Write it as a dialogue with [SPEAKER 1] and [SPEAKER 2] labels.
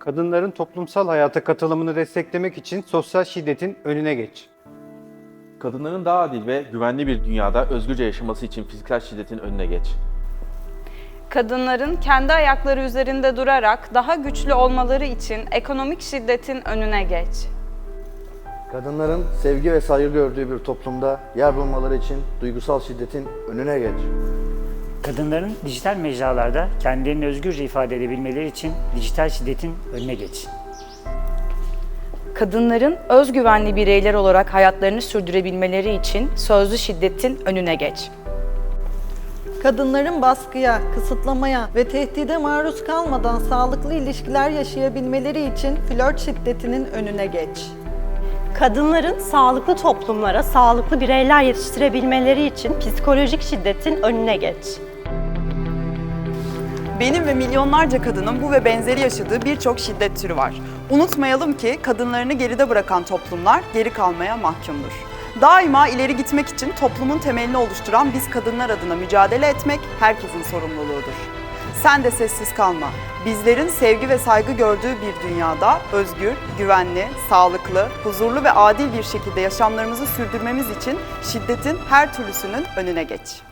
[SPEAKER 1] Kadınların toplumsal hayata katılımını desteklemek için sosyal şiddetin önüne geç.
[SPEAKER 2] Kadınların daha adil ve güvenli bir dünyada özgürce yaşaması için fiziksel şiddetin önüne geç.
[SPEAKER 3] Kadınların kendi ayakları üzerinde durarak daha güçlü olmaları için ekonomik şiddetin önüne geç.
[SPEAKER 4] Kadınların sevgi ve saygı gördüğü bir toplumda yer bulmaları için duygusal şiddetin önüne geç.
[SPEAKER 5] Kadınların dijital mecralarda kendilerini özgürce ifade edebilmeleri için dijital şiddetin önüne geç.
[SPEAKER 6] Kadınların özgüvenli bireyler olarak hayatlarını sürdürebilmeleri için sözlü şiddetin önüne geç.
[SPEAKER 7] Kadınların baskıya, kısıtlamaya ve tehdide maruz kalmadan sağlıklı ilişkiler yaşayabilmeleri için flört şiddetinin önüne geç.
[SPEAKER 8] Kadınların sağlıklı toplumlara sağlıklı bireyler yetiştirebilmeleri için psikolojik şiddetin önüne geç.
[SPEAKER 9] Benim ve milyonlarca kadının bu ve benzeri yaşadığı birçok şiddet türü var. Unutmayalım ki kadınlarını geride bırakan toplumlar geri kalmaya mahkumdur. Daima ileri gitmek için toplumun temelini oluşturan biz kadınlar adına mücadele etmek herkesin sorumluluğudur. Sen de sessiz kalma. Bizlerin sevgi ve saygı gördüğü bir dünyada özgür, güvenli, sağlıklı, huzurlu ve adil bir şekilde yaşamlarımızı sürdürmemiz için şiddetin her türlüsünün önüne geç.